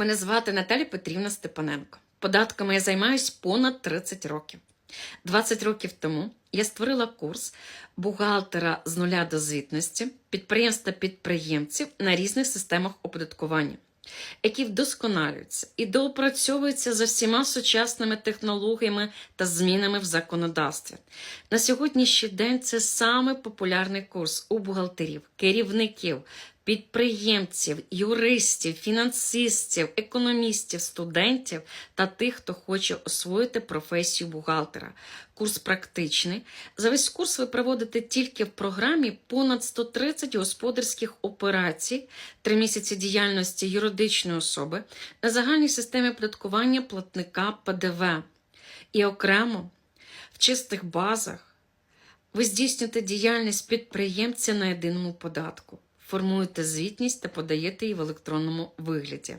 Мене звати Наталя Петрівна Степаненко. Податками я займаюсь понад 30 років. 20 років тому я створила курс бухгалтера з нуля до звітності підприємств та підприємців на різних системах оподаткування, які вдосконалюються і доопрацьовуються за всіма сучасними технологіями та змінами в законодавстві. На сьогоднішній день це самий популярний курс у бухгалтерів, керівників, підприємців, юристів, фінансистів, економістів, студентів та тих, хто хоче освоїти професію бухгалтера. Курс практичний. За весь курс ви проводите тільки в програмі понад 130 господарських операцій, 3 місяці діяльності юридичної особи на загальній системі оподаткування платника ПДВ. І окремо в чистих базах ви здійснюєте діяльність підприємця на єдиному податку, формуєте звітність та подаєте її в електронному вигляді.